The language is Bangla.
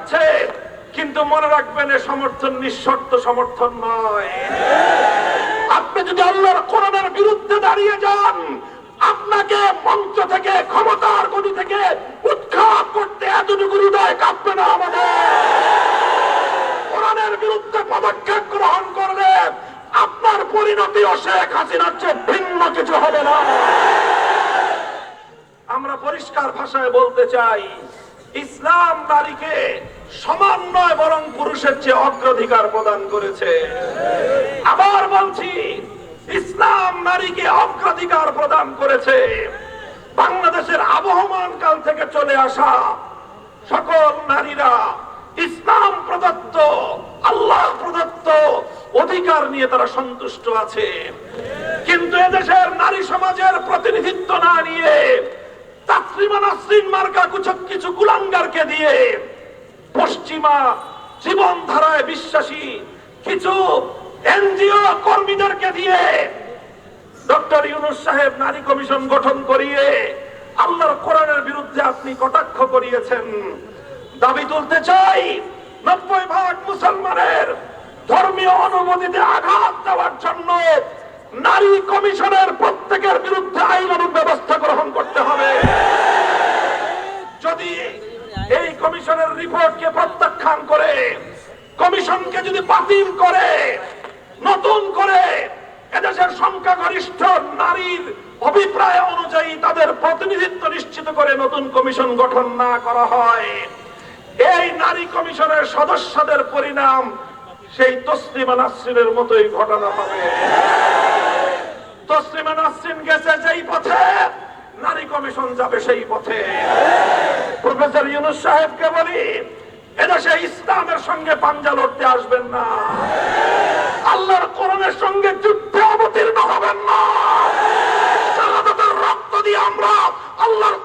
যাচ্ছে, কিন্তু মনে রাখবেন এ সমর্থন নিঃশর্ত সমর্থন নয়। আপনি যদি আল্লাহর কোরআনের বিরুদ্ধে দাঁড়িয়ে যান, আপনাকে মঞ্চ থেকে, ক্ষমতার গতি থেকে উৎখাত করতে এতটুকু হৃদয় কাঁপবে না আমাদের। কোরআনের বিরুদ্ধে পদক্ষেপ গ্রহণ করলে আপনার পরিণতি ও শেখ হাসিনার চেয়ে ভিন্ন কিছু হবে না। আমরা পরিষ্কার ভাষায় বলতে চাই ইসলাম নারীকে সমান নয় বরং পুরুষের চেয়ে অগ্রাধিকার প্রদান করেছে। আবার বলছি, ইসলাম নারীকে অগ্রাধিকার প্রদান করেছে। বাংলাদেশের আবহমান কাল থেকে চলে আসা সকল নারীরা ইসলাম প্রদত্ত, আল্লাহ প্রদত্ত অধিকার নিয়ে তারা সন্তুষ্ট আছে। কিন্তু এদেশের নারী সমাজের প্রতিনিধিত্ব না নিয়ে কিছু দিয়ে পশ্চিমা জীবনধারায় বিশ্বাসী কিছু এনজিও কর্মীদেরকে দিয়ে ডক্টর ইউনুস সাহেব নারী কমিশন গঠন করিয়ে আল্লাহর কোরআনের বিরুদ্ধে আপনি কটাক্ষ করিয়েছেন। দাবি তুলতে চাই, নব্বই ভাগ মুসলমানের ধর্মীয় অনুমতিতে আঘাত দেওয়ার জন্য নারী কমিশনের প্রত্যেকের বিরুদ্ধে আইনানুগ ব্যবস্থা গ্রহণ করতে হবে যদি এই কমিশনের রিপোর্টকে প্রত্যাখ্যান করে, কমিশনকে যদি বাতিল করে, নতুন করে এদেশের সংখ্যাগরিষ্ঠ নারীর অভিপ্রায় অনুযায়ী তাদের প্রতিনিধিত্ব নিশ্চিত করে নতুন কমিশন গঠন না করা হয়, এই নারী কমিশনের সদস্যদের পরিণাম সেই তসলিমা নাসরিনের মতোই ঘটনা হবে। তসলিমা নাসরিন গেছে যেই পথে, নারী কমিশন যাবে সেই পথে। প্রফেসর ইউনুস সাহেবকে বলি, এদেশে ইসলামের সঙ্গে পাঞ্জা লড়তে আসবেন না। আল্লাহর করণের সঙ্গে যুদ্ধে অবতীর্ণ হবেন না। রক্ত দিয়ে আমরা আল্লাহর